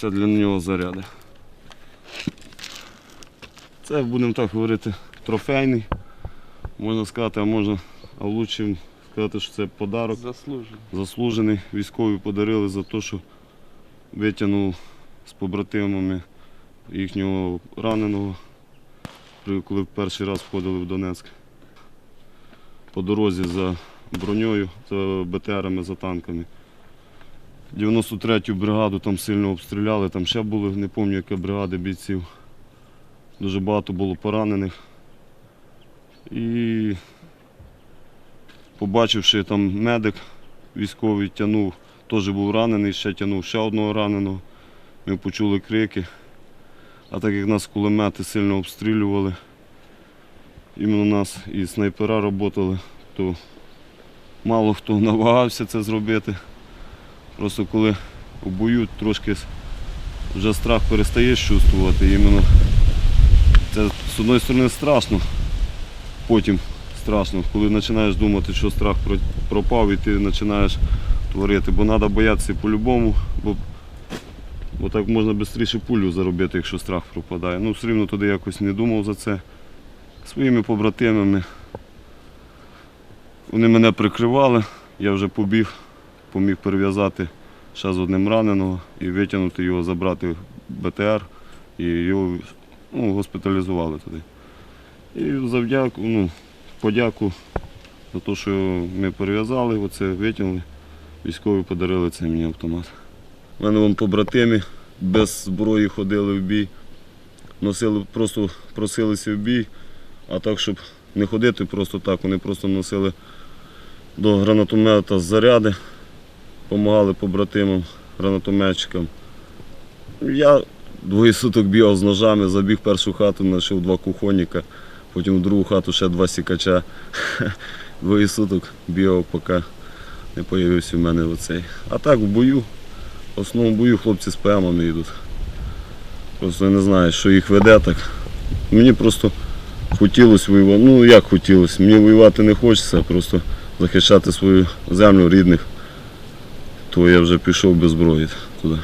Це для нього заряди. Це, будемо так говорити, трофейний. Можна сказати, а можна, а лучше сказати, що це подарок Заслужено. заслужений. Військові подарили за те, що витягнув з побратимами їхнього раненого, коли перший раз входили в Донецьк. По дорозі за броньою, за БТРами, за танками. 93-ю бригаду там сильно обстріляли, там ще були, не пам'ятаю, яка бригада бійців. Дуже багато було поранених. І побачивши там медик військовий тягнув, теж був ранений, ще тягнув ще одного раненого. Ми почули крики. А так як нас кулемети сильно обстрілювали, іменно нас і снайпера працювали, то мало хто навагався це зробити. Просто коли у бою трошки вже страх перестаєш чувствувати. Іменно це з одної сторони страшно, потім страшно, коли починаєш думати, що страх пропав і ти починаєш творити. Бо треба боятися по-любому, бо, бо так можна швидше пулю заробити, якщо страх пропадає. Ну, все рівно туди якось не думав за це. Своїми побратимами. Вони мене прикривали, я вже побіг, поміг перев'язати ще з одним раненого і витягнути його, забрати в БТР і його ну, госпіталізували туди. І завдяку, ну, подяку за те, що ми перев'язали, оце витягнули. Військові подарили цей мені автомат. У мене вон побратимі без зброї ходили в бій, носили, просто просилися в бій, а так, щоб не ходити просто так, вони просто носили до гранатомета заряди, допомагали побратимам, гранатометчикам. Я двоє суток бігав з ножами, забіг першу хату, знайшов два кухонника, потім в другу хату ще два сікача. Двоє суток бігав, поки не з'явився в мене оцей. А так в бою, в основному бою хлопці з ПМами йдуть. Просто я не знаю, що їх веде так. Мені просто хотілося воювати. Ну як хотілося, мені воювати не хочеться, просто захищати свою землю рідних. То я вже пішов без зброї туди.